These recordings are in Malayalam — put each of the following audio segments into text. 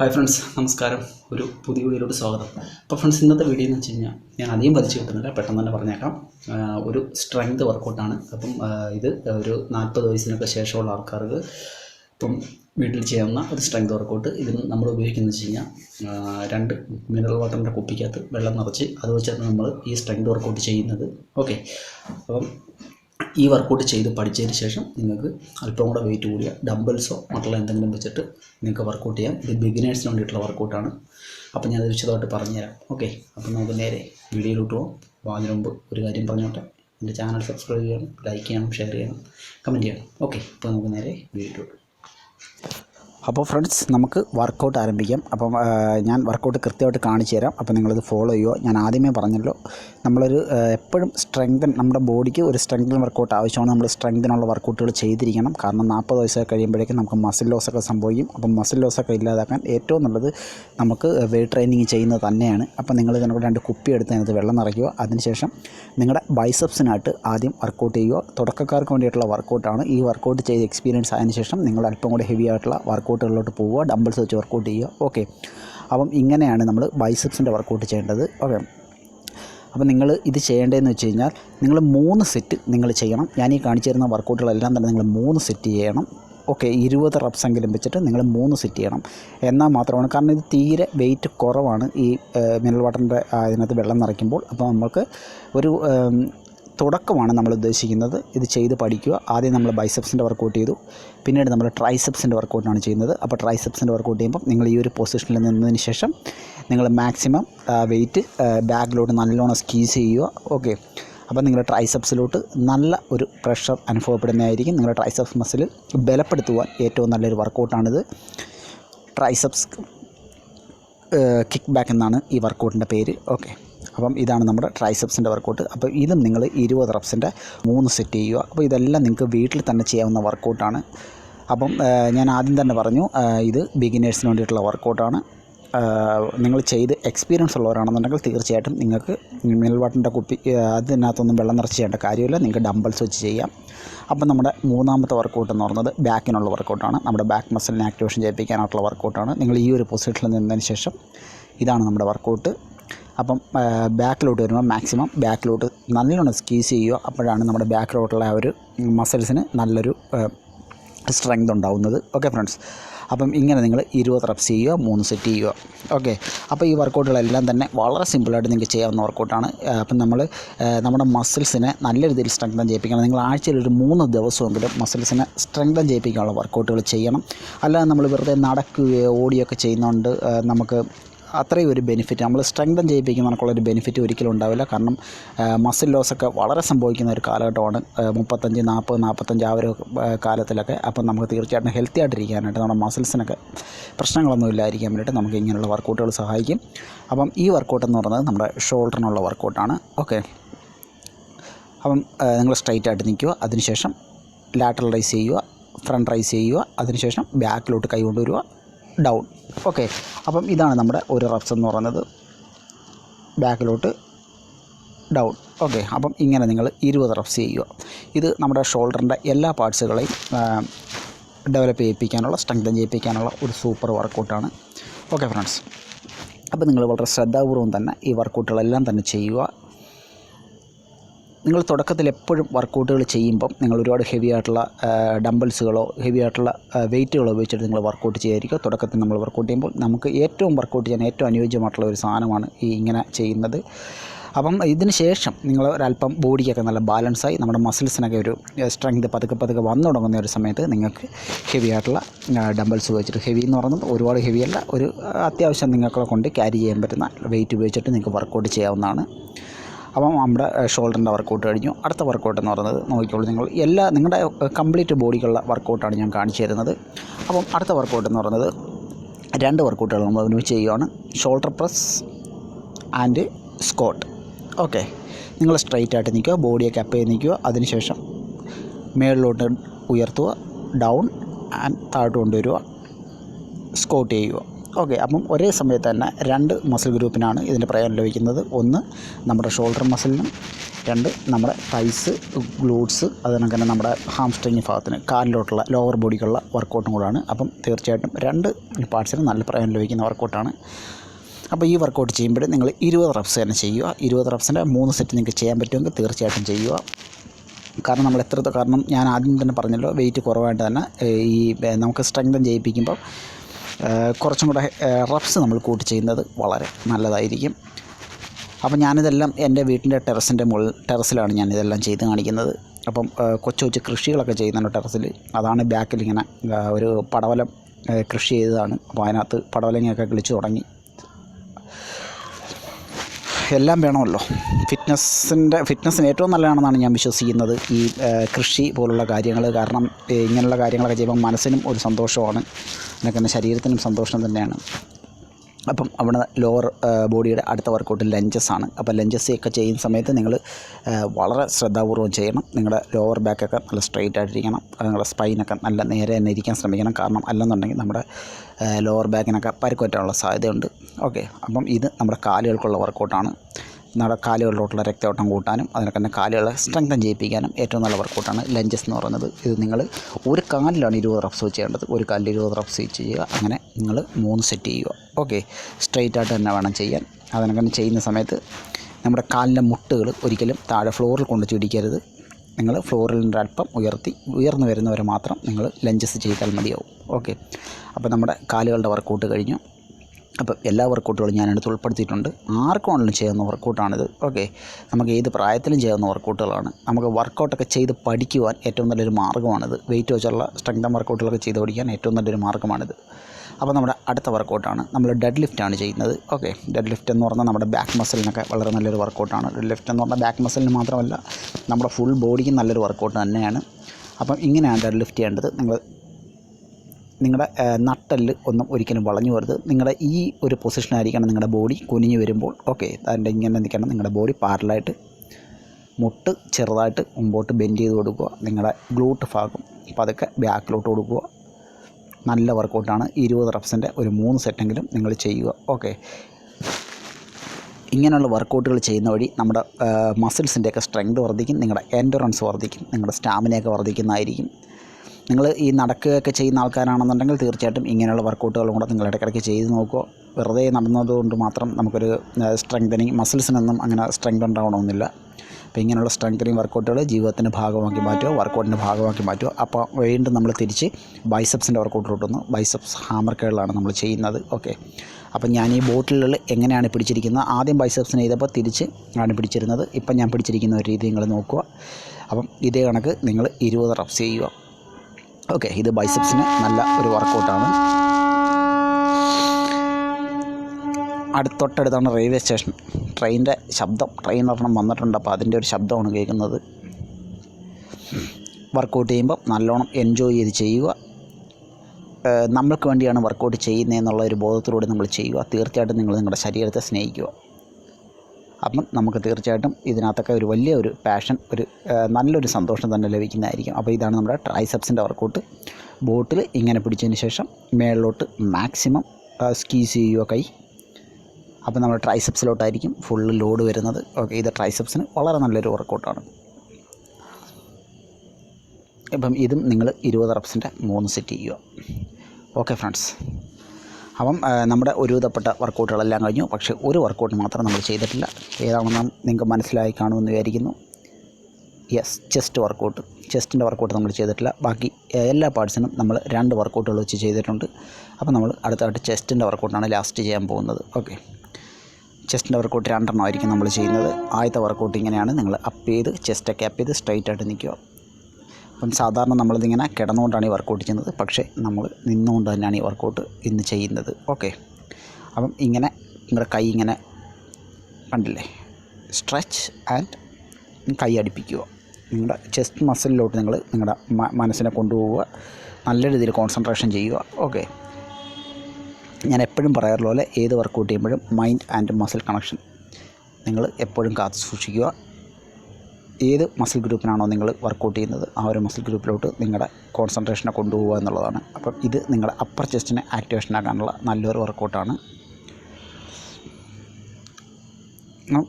ഹായ് ഫ്രണ്ട്സ് നമസ്കാരം. ഒരു പുതിയ വീഡിയോയിലോട്ട് സ്വാഗതം. അപ്പോൾ ഫ്രണ്ട്സ് ഇന്നത്തെ വീഡിയോ എന്ന് വെച്ച് കഴിഞ്ഞാൽ ഞാൻ അധികം വലിച്ചു കിട്ടുന്നില്ല. പെട്ടെന്ന് തന്നെ പറഞ്ഞേക്കാം. ഒരു സ്ട്രെങ്ത് വർക്കൗട്ടാണ് അപ്പം ഇത് ഒരു നാൽപ്പത് വയസ്സിനൊക്കെ ശേഷമുള്ള ആൾക്കാർക്ക് ഇപ്പം വീട്ടിൽ ചെയ്യാവുന്ന ഒരു സ്ട്രെങ്ത് വർക്കൗട്ട് ഇതിന് നമ്മൾ ഉപയോഗിക്കുന്നത് വെച്ച് കഴിഞ്ഞാൽ രണ്ട് മിനറൽ വാട്ടറിന്റെ കുപ്പിക്കകത്ത് വെള്ളം നിറച്ച് അത് വെച്ചാണ് നമ്മൾ ഈ സ്ട്രെങ്ത് വർക്കൗട്ട് ചെയ്യുന്നത്. ഓക്കെ അപ്പം ഈ വർക്കൗട്ട് ചെയ്ത് പഠിച്ചതിന് ശേഷം നിങ്ങൾക്ക് അല്പം കൂടെ വെയിറ്റ് കൂടിയ ഡംബൽസോ മറ്റുള്ള എന്തെങ്കിലും വെച്ചിട്ട് നിങ്ങൾക്ക് വർക്കൗട്ട് ചെയ്യാം. ഇത് ബിഗിനേഴ്സിന് വേണ്ടിയിട്ടുള്ള വർക്കൗട്ടാണ് അപ്പോൾ ഞാനത് വിശദമായിട്ട് പറഞ്ഞുതരാം. ഓക്കെ അപ്പോൾ നമുക്ക് നേരെ വീഡിയോയിലോട്ട് പോകാം അപ്പോൾ അതിന് മുമ്പ് ഒരു കാര്യം പറഞ്ഞോട്ടെ. എന്റെ ചാനൽ സബ്സ്ക്രൈബ് ചെയ്യണം ലൈക്ക് ചെയ്യണം ഷെയർ ചെയ്യണം കമന്റ് ചെയ്യണം. ഓക്കെ അപ്പോൾ നമുക്ക് നേരെ വീഡിയോയിലോട്ട് അപ്പോൾ ഫ്രണ്ട്സ് നമുക്ക് വർക്കൗട്ട് ആരംഭിക്കാം. അപ്പം ഞാൻ വർക്കൗട്ട് കൃത്യമായിട്ട് കാണിച്ചു തരാം അപ്പോൾ നിങ്ങളിത് ഫോളോ ചെയ്യുമോ ഞാൻ ആദ്യമേ പറഞ്ഞല്ലോ നമ്മളൊരു എപ്പോഴും സ്ട്രെങ്തൻ നമ്മുടെ ബോഡിക്ക് ഒരു സ്ട്രെങ്തൻ വർക്കൗട്ട് ആവശ്യമാണ്. നമ്മൾ സ്ട്രെങ്തിനുള്ള വർക്കൗട്ടുകൾ ചെയ്തിരിക്കണം. കാരണം നാൽപ്പത് വയസ്സൊക്കെ കഴിയുമ്പോഴേക്കും നമുക്ക് മസിൽ ലോസൊക്കെ സംഭവിക്കും. അപ്പം മസിൽ ലോസൊക്കെ ഇല്ലാതാക്കാൻ ഏറ്റവും നല്ലത് നമുക്ക് വെയിറ്റ് ട്രെയിനിങ് ചെയ്യുന്നത് തന്നെയാണ്. അപ്പം നിങ്ങൾ ഇതിനോട് രണ്ട് കുപ്പി എടുത്ത് അതിനകത്ത് വെള്ളം നിറയ്ക്കുക. അതിനുശേഷം നിങ്ങളുടെ ബൈസപ്സിനായിട്ട് ആദ്യം വർക്കൗട്ട് ചെയ്യുക. തുടക്കക്കാർക്ക് വേണ്ടിയിട്ടുള്ള വർക്കൗട്ടാണ് ഈ വർക്കൗട്ട് ചെയ്ത് എക്സ്പീരിയൻസ് ആയതിനു ശേഷം നിങ്ങൾ അല്പം കൂടി ഹെവി ആയിട്ടുള്ള വർക്കൗട്ടുകളിലോട്ട് പോവുക. ഡംബിൾസ് വെച്ച് വർക്കൗട്ട് ചെയ്യുക. ഓക്കെ അപ്പം ഇങ്ങനെയാണ് നമ്മൾ ബൈസപ്സിന്റെ വർക്കൗട്ട് ചെയ്യേണ്ടത്. ഓക്കെ അപ്പോൾ നിങ്ങൾ ഇത് ചെയ്യേണ്ടതെന്ന് വെച്ച് കഴിഞ്ഞാൽ നിങ്ങൾ മൂന്ന് സെറ്റ് നിങ്ങൾ ചെയ്യണം. ഞാൻ ഈ കാണിച്ചു തരുന്ന വർക്കൗട്ടുകളെല്ലാം തന്നെ നിങ്ങൾ മൂന്ന് സെറ്റ് ചെയ്യണം. ഓക്കെ ഇരുപത് റബ്സ് എങ്കിലും വെച്ചിട്ട് നിങ്ങൾ മൂന്ന് സെറ്റ് ചെയ്യണം. എന്നാൽ മാത്രമാണ് കാരണം ഇത് തീരെ വെയിറ്റ് കുറവാണ് ഈ മിനറൽ വാട്ടറിന്റെ അതിനകത്ത് വെള്ളം നിറയ്ക്കുമ്പോൾ. അപ്പോൾ നമുക്ക് ഒരു തുടക്കമാണ് നമ്മൾ ഉദ്ദേശിക്കുന്നത്. ഇത് ചെയ്ത് പഠിക്കുക. ആദ്യം നമ്മൾ ബൈസെപ്സിന്റെ വർക്കൗട്ട് ചെയ്തു. പിന്നീട് നമ്മൾ ട്രൈസെപ്സിന്റെ വർക്കൗട്ടാണ് ചെയ്യുന്നത്. അപ്പോൾ ട്രൈസെപ്സിന്റെ വർക്കൗട്ട് ചെയ്യുമ്പോൾ നിങ്ങൾ ഈ ഒരു പൊസിഷനിൽ നിന്നതിന് ശേഷം നിങ്ങൾ മാക്സിമം വെയിറ്റ് ബാക്കിലോട്ട് നല്ലോണം സ്കീസ് ചെയ്യുക. ഓക്കെ അപ്പോൾ നിങ്ങളുടെ ട്രൈസെപ്സിലോട്ട് നല്ല ഒരു പ്രഷർ അനുഭവപ്പെടുന്നതായിരിക്കും. നിങ്ങളുടെ ട്രൈസെപ്സ് മസിൽ ബലപ്പെടുത്തുവാൻ ഏറ്റവും നല്ലൊരു വർക്കൗട്ടാണിത് ട്രൈസെപ്സ് കിക്ക് ബാക്ക് എന്നാണ് ഈ വർക്കൗട്ടിന്റെ പേര്. ഓക്കെ അപ്പം ഇതാണ് നമ്മുടെ ട്രൈസെപ്സിന്റെ വർക്കൗട്ട് അപ്പോൾ ഇതും നിങ്ങൾ ഇരുപത് റപ്സിന്റെ മൂന്ന് സെറ്റ് ചെയ്യുക. അപ്പോൾ ഇതെല്ലാം നിങ്ങൾക്ക് വീട്ടിൽ തന്നെ ചെയ്യാവുന്ന വർക്കൗട്ടാണ് അപ്പം ഞാൻ ആദ്യം തന്നെ പറഞ്ഞു ഇത് ബിഗിനേഴ്സിന് വേണ്ടിയിട്ടുള്ള വർക്കൗട്ടാണ് നിങ്ങൾ ചെയ്ത് എക്സ്പീരിയൻസ് ഉള്ളവരാണെന്നുണ്ടെങ്കിൽ തീർച്ചയായിട്ടും നിങ്ങൾക്ക് മിനൽ വാട്ടറിന്റെ കുപ്പി അതിനകത്തൊന്നും വെള്ളം നിറച്ച് ചെയ്യേണ്ട കാര്യമില്ല. നിങ്ങൾക്ക് ഡംബൽസ് വെച്ച് ചെയ്യാം. അപ്പം നമ്മുടെ മൂന്നാമത്തെ വർക്കൗട്ട് എന്ന് പറയുന്നത് ബാക്കിനുള്ള വർക്കൗട്ടാണ് നമ്മുടെ ബാക്ക് മസിലിനെ ആക്ടിവേഷൻ ചെയ്യിപ്പിക്കാനായിട്ടുള്ള വർക്കൗട്ടാണ് നിങ്ങൾ ഈ ഒരു പൊസിഷനിൽ നിന്നതിന് ശേഷം ഇതാണ് നമ്മുടെ വർക്കൗട്ട് അപ്പം ബാക്കിലോട്ട് വരുമ്പോൾ മാക്സിമം ബാക്കിലോട്ട് നല്ലോണം സ്കീസ് ചെയ്യുക. അപ്പോഴാണ് നമ്മുടെ ബാക്കിലോട്ടുള്ള ആ ഒരു മസിൽസിന് നല്ലൊരു സ്ട്രെങ്ത് ഉണ്ടാവുന്നത്. ഓക്കെ ഫ്രണ്ട്സ് അപ്പം ഇങ്ങനെ നിങ്ങൾ ഇരുപത് റെപ്സ് ചെയ്യുക മൂന്ന് സെറ്റ് ചെയ്യുക. ഓക്കെ അപ്പോൾ ഈ വർക്കൗട്ടുകളെല്ലാം തന്നെ വളരെ സിമ്പിളായിട്ട് നിങ്ങൾക്ക് ചെയ്യാവുന്ന വർക്കൗട്ടാണ് അപ്പം നമ്മൾ നമ്മുടെ മസിൽസിനെ നല്ല രീതിയിൽ സ്ട്രെങ്തൻ ചെയ്യിപ്പിക്കണം. നിങ്ങൾ ആഴ്ചയിൽ ഒരു മൂന്ന് ദിവസമെങ്കിലും മസിൽസിനെ സ്ട്രെങ്തൻ ചെയ്യിപ്പിക്കാനുള്ള വർക്കൗട്ടുകൾ ചെയ്യണം. അല്ലാതെ നമ്മൾ വെറുതെ നടക്കുകയോ ഓടിയൊക്കെ ചെയ്യുന്നതുകൊണ്ട് നമുക്ക് അത്രയും ഒരു ബെനിഫിറ്റ് നമ്മൾ സ്ട്രെങ്തൻ ചെയ്യിപ്പിക്കുന്ന കണക്കുള്ളൊരു ബെനിഫിറ്റ് ഒരിക്കലും ഉണ്ടാവില്ല. കാരണം മസിൽ ലോസൊക്കെ വളരെ സംഭവിക്കുന്ന ഒരു കാലഘട്ടമാണ്. മുപ്പത്തഞ്ച് നാൽപ്പത് നാൽപ്പത്തഞ്ച് ആ ഒരു കാലത്തിലൊക്കെ. അപ്പം നമുക്ക് തീർച്ചയായിട്ടും ഹെൽത്തി ആയിട്ടിരിക്കാനായിട്ട് നമ്മുടെ മസിൽസിനൊക്കെ പ്രശ്നങ്ങളൊന്നും ഇല്ലായിരിക്കാൻ വേണ്ടിയിട്ട് നമുക്ക് ഇങ്ങനെയുള്ള വർക്കൗട്ടുകൾ സഹായിക്കും. അപ്പം ഈ വർക്കൗട്ട് എന്ന് പറയുന്നത് നമ്മുടെ ഷോൾഡറിനുള്ള വർക്കൗട്ടാണ് ഓക്കെ അപ്പം നിങ്ങൾ സ്ട്രൈറ്റ് ആയിട്ട് നിൽക്കുക. അതിനുശേഷം ലാറ്ററൽ റൈസ് ചെയ്യുക. ഫ്രണ്ട് റൈസ് ചെയ്യുക. അതിനുശേഷം ബാക്കിലോട്ട് കൈ കൊണ്ടുവരിക. ഡൗൺ ഓക്കെ അപ്പം ഇതാണ് നമ്മുടെ ഒരു റഫ്സ് എന്ന് പറയുന്നത്. ബാക്കിലോട്ട് ഡൗൺ ഓക്കെ അപ്പം ഇങ്ങനെ നിങ്ങൾ ഇരുപത് റഫ്സ് ചെയ്യുക. ഇത് നമ്മുടെ ഷോൾഡറിന്റെ എല്ലാ പാർട്സുകളെയും ഡെവലപ്പ് ചെയ്യിപ്പിക്കാനുള്ള സ്ട്രെങ്തൻ ചെയ്യിപ്പിക്കാനുള്ള ഒരു സൂപ്പർ വർക്കൗട്ടാണ് ഓക്കെ ഫ്രണ്ട്സ് അപ്പോൾ നിങ്ങൾ വളരെ ശ്രദ്ധാപൂർവം തന്നെ ഈ വർക്കൗട്ടുകളെല്ലാം തന്നെ ചെയ്യുക. നിങ്ങൾ തുടക്കത്തിൽ എപ്പോഴും വർക്കൗട്ടുകൾ ചെയ്യുമ്പം നിങ്ങൾ ഒരുപാട് ഹെവി ആയിട്ടുള്ള ഡംബിൾസുകളോ ഹെവി ആയിട്ടുള്ള വെയിറ്റുകളോ ഉപയോഗിച്ചിട്ട് നിങ്ങൾ വർക്കൗട്ട് ചെയ്യായിരിക്കും തുടക്കത്തിൽ നമ്മൾ വർക്കൗട്ട് ചെയ്യുമ്പോൾ നമുക്ക് ഏറ്റവും വർക്കൗട്ട് ചെയ്യാൻ ഏറ്റവും അനുയോജ്യമായിട്ടുള്ള ഒരു സാധനമാണ് ഈ ഇങ്ങനെ ചെയ്യുന്നത്. അപ്പം ഇതിന് ശേഷം നിങ്ങൾ ഒരല്പം ബോഡിക്കൊക്കെ നല്ല ബാലൻസായി നമ്മുടെ മസിൽസിനൊക്കെ ഒരു സ്ട്രെങ്ത് പതുക്കെ പതുക്കെ വന്നു തുടങ്ങുന്ന ഒരു സമയത്ത് നിങ്ങൾക്ക് ഹെവി ആയിട്ടുള്ള ഡംബിൾസ് ഉപയോഗിച്ചിട്ട് ഹെവി എന്ന് പറയുന്നത് ഒരുപാട് ഹെവി അല്ല ഒരു അത്യാവശ്യം നിങ്ങളെ കൊണ്ട് ക്യാരി ചെയ്യാൻ പറ്റുന്ന വെയിറ്റ് ഉപയോഗിച്ചിട്ട് നിങ്ങൾക്ക് വർക്കൗട്ട് ചെയ്യാവുന്നതാണ്. അപ്പം നമ്മുടെ ഷോൾഡറിന്റെ വർക്കൗട്ട് കഴിഞ്ഞു. അടുത്ത വർക്കൗട്ട് എന്ന് പറയുന്നത് നോക്കിക്കോളൂ. നിങ്ങൾ എല്ലാ നിങ്ങളുടെ കംപ്ലീറ്റ് ബോഡിക്കുള്ള വർക്കൗട്ടാണ് ഞാൻ കാണിച്ചു തരുന്നത്. അപ്പം അടുത്ത വർക്കൗട്ട് എന്ന് പറയുന്നത് രണ്ട് വർക്കൗട്ടുകൾ നമ്മൾ ഒരുമിച്ച് ചെയ്യുകയാണ് shoulder press and squat okay നിങ്ങൾ സ്ട്രൈറ്റ് ആയിട്ട് നിൽക്കുക ബോഡിയൊക്കെ അപ്പ് ചെയ്ത് നിൽക്കുക. അതിനുശേഷം മേളിലോട്ട് ഉയർത്തുക ഡൗൺ ആൻഡ് താഴോട്ട് കൊണ്ടുവരിക സ്കോട്ട് ചെയ്യുക. ഓക്കെ അപ്പം ഒരേ സമയത്ത് തന്നെ രണ്ട് മസിൽ ഗ്രൂപ്പിനാണ് ഇതിന്റെ പ്രയോജനം ലഭിക്കുന്നത്. ഒന്ന് നമ്മുടെ ഷോൾഡർ മസിലിനും രണ്ട് നമ്മുടെ ടൈസ് ഗ്ലൂട്ട്സ് അതുപോലെ തന്നെ നമ്മുടെ ഹാംസ്ട്രിങ് ഭാഗത്തിന് കാലിലോട്ടുള്ള ലോവർ ബോഡിക്കുള്ള വർക്കൗട്ടും കൂടാണ്. അപ്പം തീർച്ചയായിട്ടും രണ്ട് പാർട്സിനും നല്ല പ്രയോജനം ലഭിക്കുന്ന വർക്കൗട്ടാണ് അപ്പോൾ ഈ വർക്കൗട്ട് ചെയ്യുമ്പോൾ നിങ്ങൾ ഇരുപത് റഫ്സ് തന്നെ ചെയ്യുക. ഇരുപത് റഫ്സിന്റെ മൂന്ന് സെറ്റ് നിങ്ങൾക്ക് ചെയ്യാൻ പറ്റുമെങ്കിൽ തീർച്ചയായിട്ടും ചെയ്യുക. കാരണം നമ്മൾ എത്ര കാരണം ഞാൻ ആദ്യം തന്നെ പറഞ്ഞല്ലോ വെയിറ്റ് കുറവായിട്ട് തന്നെ ഈ നമുക്ക് സ്ട്രെങ്തൻ ചെയ്യിപ്പിക്കുമ്പോൾ കുറച്ചും കൂടെ റഫ്സ് നമ്മൾ കൂട്ടി ചെയ്യുന്നത് വളരെ നല്ലതായിരിക്കും. അപ്പം ഞാനിതെല്ലാം എന്റെ വീട്ടിന്റെ ടെറസിന്റെ മുകളിൽ ടെറസിലാണ് ഞാനിതെല്ലാം ചെയ്ത് കാണിക്കുന്നത്. അപ്പം കൊച്ചു കൊച്ചു കൃഷികളൊക്കെ ചെയ്യുന്നുണ്ട് ടെറസിൽ. അതാണ് ബാക്കിൽ ഇങ്ങനെ ഒരു പടവലം കൃഷി ചെയ്തതാണ്. അപ്പോൾ അതിനകത്ത് പടവലങ്ങയൊക്കെ കിളിച്ചു തുടങ്ങി. എല്ലാം വേണമല്ലോ. ഫിറ്റ്നസ്സിന്റെ ഫിറ്റ്നസ്സിന് ഏറ്റവും നല്ലതാണെന്നാണ് ഞാൻ വിശ്വസിക്കുന്നത് ഈ കൃഷി പോലുള്ള കാര്യങ്ങൾ. കാരണം ഇങ്ങനെയുള്ള കാര്യങ്ങളൊക്കെ ചെയ്യുമ്പോൾ മനസ്സിനും ഒരു സന്തോഷമാണ്. എന്നൊക്കെ തന്നെ ശരീരത്തിനും സന്തോഷം തന്നെയാണ്. അപ്പം അവിടെ ലോവർ ബോഡിയുടെ അടുത്ത വർക്കൗട്ട് ലഞ്ചസ് ആണ്. അപ്പോൾ ലഞ്ചസ് ഒക്കെ ചെയ്യുന്ന സമയത്ത് നിങ്ങൾ വളരെ ശ്രദ്ധാപൂർവം ചെയ്യണം. നിങ്ങളുടെ ലോവർ ബാക്കൊക്കെ നല്ല സ്ട്രെയിറ്റ് ആയിട്ടിരിക്കണം. നിങ്ങളുടെ സ്പൈനൊക്കെ നല്ല നേരെ തന്നെ ഇരിക്കാൻ ശ്രമിക്കണം. കാരണം അല്ലെന്നുണ്ടെങ്കിൽ നമ്മുടെ ലോവർ ബാക്കിനൊക്കെ പരുക്ക് പറ്റാനുള്ള സാധ്യതയുണ്ട്. ഓക്കെ അപ്പം ഇത് നമ്മുടെ കാലുകൾക്കുള്ള വർക്കൗട്ടാണ് നമ്മുടെ കാലുകളിലോട്ടുള്ള രക്തയോട്ടം കൂട്ടാനും അതിനൊക്കെ തന്നെ കാലുകളെ സ്ട്രെങ്തൻ ചെയ്യിപ്പിക്കാനും ഏറ്റവും നല്ല വർക്കൗട്ടാണ് ലഞ്ചസ് എന്ന് പറയുന്നത്. ഇത് നിങ്ങൾ ഒരു കാലിലാണ് ഇരുപത് റപ്സ് വെച്ച് ചെയ്യേണ്ടത്. ഒരു കാലിൽ ഇരുപത് വെച്ച് ചെയ്യുക. അങ്ങനെ നിങ്ങൾ മൂന്ന് സെറ്റ് ചെയ്യുക. ഓക്കെ സ്ട്രെയിറ്റ് ആയിട്ട് തന്നെ വേണം ചെയ്യാൻ. അതിനൊക്കെ ചെയ്യുന്ന സമയത്ത് നമ്മുടെ കാലിന്റെ മുട്ടുകൾ ഒരിക്കലും താഴെ ഫ്ലോറിൽ കൊണ്ട് ചിടിക്കരുത് നിങ്ങൾ ഫ്ലോറിൽ നിന്ന് അല്പം ഉയർത്തി ഉയർന്നു വരുന്നവരെ മാത്രം നിങ്ങൾ ലഞ്ചസ് ചെയ്താൽ മതിയാവും. ഓക്കെ അപ്പോൾ നമ്മുടെ കാലുകളുടെ വർക്കൗട്ട് കഴിഞ്ഞു. അപ്പം എല്ലാ വർക്കൗട്ടുകളും എടുത്ത് ഉൾപ്പെടുത്തിയിട്ടുണ്ട്. ആർക്കും ആണെങ്കിലും ചെയ്യാവുന്ന വർക്കൗട്ടാണിത്. ഓക്കെ നമുക്ക് ഏത് പ്രായത്തിലും ചെയ്യാവുന്ന വർക്കൗട്ടുകളാണ്. നമുക്ക് വർക്കൗട്ടൊക്കെ ചെയ്ത് പഠിക്കുവാൻ ഏറ്റവും നല്ലൊരു മാർഗമാണിത്. വെയിറ്റ് വെച്ചുള്ള സ്ട്രെങ്തം വർക്കൗട്ടുകളൊക്കെ ചെയ്ത് പഠിക്കാൻ ഏറ്റവും നല്ലൊരു മാർഗമാണിത്. അപ്പോൾ നമ്മുടെ അടുത്ത വർക്കൗട്ടാണ് നമ്മൾ ഡെഡ് ലിഫ്റ്റാണ് ചെയ്യുന്നത്. ഓക്കെ ഡെഡ് ലിഫ്റ്റ് എന്ന് പറഞ്ഞാൽ നമ്മുടെ ബാക്ക് മസിലിനൊക്കെ വളരെ നല്ലൊരു വർക്കൗട്ടാണ് ഡെഡ് ലിഫ്റ്റ് എന്ന് പറഞ്ഞാൽ ബാക്ക് മസിലിന് മാത്രമല്ല നമ്മുടെ ഫുൾ ബോഡിക്ക് നല്ലൊരു വർക്കൗട്ട് തന്നെയാണ്. അപ്പം ഇങ്ങനെയാണ് ഡെഡ് ലിഫ്റ്റ് ചെയ്യേണ്ടത്. നിങ്ങൾ നിങ്ങളുടെ നട്ടൽ ഒന്നും ഒരിക്കലും വളഞ്ഞു വരുത് നിങ്ങളുടെ ഈ ഒരു പൊസിഷനായിരിക്കണം നിങ്ങളുടെ ബോഡി കുനിഞ്ഞു വരുമ്പോൾ. ഓക്കെ അതിന്റെ ഇങ്ങനെ നിൽക്കണം. നിങ്ങളുടെ ബോഡി പാരലായിട്ട് മുട്ട് ചെറുതായിട്ട് മുമ്പോട്ട് ബെൻഡ് ചെയ്ത് കൊടുക്കുക. നിങ്ങളുടെ ഗ്ലൂട്ട് ഭാഗം പതുക്കെ ബാക്കിലോട്ട് കൊടുക്കുക. നല്ല വർക്കൗട്ടാണ് ഇരുപത് റപ്സിന്റെ ഒരു മൂന്ന് സെറ്റെങ്കിലും നിങ്ങൾ ചെയ്യുക. ഓക്കെ ഇങ്ങനെയുള്ള വർക്കൗട്ടുകൾ ചെയ്യുന്ന വഴി നമ്മുടെ മസിൽസിന്റെയൊക്കെ സ്ട്രെങ്ത് വർദ്ധിക്കും. നിങ്ങളുടെ എൻഡുറൻസ് വർദ്ധിക്കും. നിങ്ങളുടെ സ്റ്റാമിനയൊക്കെ വർദ്ധിക്കുന്നതായിരിക്കും. നിങ്ങൾ ഈ നടക്കുകയൊക്കെ ചെയ്യുന്ന ആൾക്കാരാണെന്നുണ്ടെങ്കിൽ തീർച്ചയായിട്ടും ഇങ്ങനെയുള്ള വർക്കൗട്ടുകളും കൂടെ നിങ്ങൾ ഇടയ്ക്കിടയ്ക്ക് ചെയ്ത് നോക്കുക. വെറുതെ നടന്നതുകൊണ്ട് മാത്രം നമുക്കൊരു സ്ട്രെങ്തനിങ് മസിൽസിനൊന്നും അങ്ങനെ സ്ട്രെങ്ത് ഉണ്ടാവണമെന്നില്ല. അപ്പോൾ ഇങ്ങനെയുള്ള സ്ട്രെങ്തനിങ് വർക്കൗട്ടുകൾ ജീവിതത്തിന്റെ ഭാഗമാക്കി മാറ്റുക വർക്കൗട്ടിന്റെ ഭാഗമാക്കി മാറ്റുക. അപ്പോൾ വീണ്ടും നമ്മൾ തിരിച്ച് ബൈസപ്സിന്റെ വർക്കൗട്ടിലോട്ടൊന്ന് ബൈസപ്സ് ഹാമർ കേളാണ് നമ്മൾ ചെയ്യുന്നത്. ഓക്കെ. അപ്പം ഞാൻ ഈ ബോട്ടിലുകൾ എങ്ങനെയാണ് പിടിച്ചിരിക്കുന്നത്? ആദ്യം ബൈസപ്സിന് ചെയ്തപ്പോൾ തിരിച്ച് ആണ് പിടിച്ചിരുന്നത്. ഇപ്പം ഞാൻ പിടിച്ചിരിക്കുന്ന ഒരു രീതി നിങ്ങൾ നോക്കുക. അപ്പം ഇതേ കണക്ക് നിങ്ങൾ ഇരുപത് റപ്സ് ചെയ്യുക. ഓക്കെ ഇത് ബൈസെപ്സിന് നല്ല ഒരു വർക്കൗട്ടാണ്. അടുത്ത് തൊട്ടടുത്താണ് റെയിൽവേ സ്റ്റേഷൻ. ട്രെയിനിന്റെ ശബ്ദം ട്രെയിൻ ഒരെണ്ണം വന്നിട്ടുണ്ട്. അപ്പോൾ അതിന്റെ ഒരു ശബ്ദമാണ് കേൾക്കുന്നത്. വർക്കൗട്ട് ചെയ്യുമ്പോൾ നല്ലോണം എൻജോയ് ചെയ്ത് ചെയ്യുക. നമ്മൾക്ക് വേണ്ടിയാണ് വർക്കൗട്ട് ചെയ്യുന്നതെന്നുള്ള ഒരു ബോധത്തിലൂടെ നമ്മൾ ചെയ്യുക. തീർച്ചയായിട്ടും നിങ്ങൾ നിങ്ങളുടെ ശരീരത്തെ സ്നേഹിക്കുക. അപ്പം നമുക്ക് തീർച്ചയായിട്ടും ഇതിനകത്തൊക്കെ ഒരു വലിയ ഒരു പാഷൻ ഒരു നല്ലൊരു സന്തോഷം തന്നെ ലഭിക്കുന്നതായിരിക്കും. അപ്പോൾ ഇതാണ് നമ്മുടെ ട്രൈസെപ്സിന്റെ വർക്കൗട്ട് ബോട്ടിൽ ഇങ്ങനെ പിടിച്ചതിന് ശേഷം മേളിലോട്ട് മാക്സിമം സ്കീസ് ചെയ്യുക കൈ. അപ്പോൾ നമ്മുടെ ട്രൈസെപ്സിലോട്ടായിരിക്കും ഫുള്ള് ലോഡ് വരുന്നത്. ഓക്കെ ഇത് ട്രൈസെപ്സിന് വളരെ നല്ലൊരു വർക്കൗട്ടാണ് ഇപ്പം ഇതും നിങ്ങൾ ഇരുപത് റപ്സിന്റെ മൂന്ന് സെറ്റ് ചെയ്യുക. ഓക്കെ ഫ്രണ്ട്സ് അപ്പം നമ്മുടെ ഒരുവിധപ്പെട്ട വർക്കൗട്ടുകളെല്ലാം കഴിഞ്ഞു. പക്ഷേ ഒരു വർക്കൗട്ട് മാത്രം നമ്മൾ ചെയ്തിട്ടില്ല. ഏതാണെന്ന് നിങ്ങൾക്ക് മനസ്സിലായി കാണുമെന്ന് വിചാരിക്കുന്നു. യെസ് ചെസ്റ്റ് വർക്കൗട്ട് ചെസ്റ്റിന്റെ വർക്കൗട്ട് നമ്മൾ ചെയ്തിട്ടില്ല. ബാക്കി എല്ലാ പാർട്സിനും നമ്മൾ രണ്ട് വർക്കൗട്ടുകൾ വെച്ച് ചെയ്തിട്ടുണ്ട്. അപ്പോൾ നമ്മൾ അടുത്തായിട്ട് ചെസ്റ്റിന്റെ വർക്കൗട്ടാണ് ലാസ്റ്റ് ചെയ്യാൻ പോകുന്നത്. ഓക്കെ ചെസ്റ്റിന്റെ വർക്കൗട്ട് രണ്ടെണ്ണമായിരിക്കും നമ്മൾ ചെയ്യുന്നത്. ആദ്യത്തെ വർക്കൗട്ട് ഇങ്ങനെയാണ്. നിങ്ങൾ അപ്പ് ചെയ്ത് ചെസ്റ്റൊക്കെ അപ്പ് ചെയ്ത് സ്ട്രൈറ്റ് ആയിട്ട് നിൽക്കുക. അപ്പം സാധാരണ നമ്മളിതിങ്ങനെ കിടന്നുകൊണ്ടാണ് ഈ വർക്കൗട്ട് ചെയ്യുന്നത് പക്ഷേ നമ്മൾ നിന്നുകൊണ്ട് തന്നെയാണ് ഈ വർക്കൗട്ട് ഇന്ന് ചെയ്യുന്നത്. ഓക്കെ. അപ്പം ഇങ്ങനെ നിങ്ങളുടെ കൈ ഇങ്ങനെ കണ്ടില്ലേ? സ്ട്രെച്ച് ആൻഡ് കൈ അടിപ്പിക്കുക. നിങ്ങളുടെ ചെസ്റ്റ് മസിലിലോട്ട് നിങ്ങൾ നിങ്ങളുടെ മനസ്സിനെ കൊണ്ടുപോവുക. നല്ല രീതിയിൽ കോൺസെൻട്രേഷൻ ചെയ്യുക. ഓക്കെ. ഞാൻ എപ്പോഴും പറയാറുള്ള പോലെ ഏത് വർക്കൗട്ട് ചെയ്യുമ്പോഴും മൈൻഡ് ആൻഡ് മസിൽ കണക്ഷൻ നിങ്ങൾ എപ്പോഴും കാത്തു സൂക്ഷിക്കുക. ഏത് മസിൽ ഗ്രൂപ്പിനാണോ നിങ്ങൾ വർക്കൗട്ട് ചെയ്യുന്നത് ആ ഒരു മസിൽ ഗ്രൂപ്പിലോട്ട് നിങ്ങളുടെ കോൺസെൻട്രേഷനെ കൊണ്ടുപോകുക എന്നുള്ളതാണ്. അപ്പം ഇത് നിങ്ങളുടെ അപ്പർ ചെസ്റ്റിനെ ആക്ടിവേഷൻ ആക്കാനുള്ള നല്ലൊരു വർക്കൗട്ടാണ്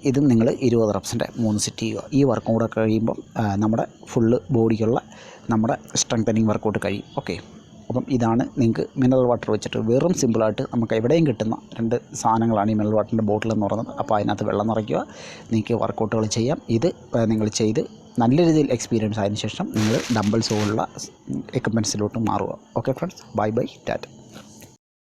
ഇതും നിങ്ങൾ ഇരുപത് റെപ്സിന്റെ മൂന്ന് സെറ്റ് ചെയ്യുക. ഈ വർക്കും കഴിയുമ്പം നമ്മുടെ ഫുള്ള് ബോഡിക്കുള്ള നമ്മുടെ സ്ട്രെങ്തനിങ് വർക്കൗട്ട് കഴിയും. ഓക്കെ അപ്പം ഇതാണ് നിങ്ങൾക്ക് മിനറൽ വാട്ടർ വെച്ചിട്ട് വെറും സിമ്പിളായിട്ട് നമുക്ക് എവിടെയും കിട്ടുന്ന രണ്ട് സാധനങ്ങളാണ് ഈ മിനറൽ വാട്ടറിന്റെ ബോട്ടിൽ എന്ന് പറയുന്നത്. അപ്പോൾ അതിനകത്ത് വെള്ളം നിറയ്ക്കുക. നിങ്ങൾക്ക് വർക്കൗട്ടുകൾ ചെയ്യാം. ഇത് നിങ്ങൾ ചെയ്ത് നല്ല രീതിയിൽ എക്സ്പീരിയൻസ് ആയതിനു ശേഷം നിങ്ങൾ ഡംബിൾസ് പോലുള്ള എക്യുപ്മെന്റ്സിലോട്ട് മാറുക. Okay friends bye bye tata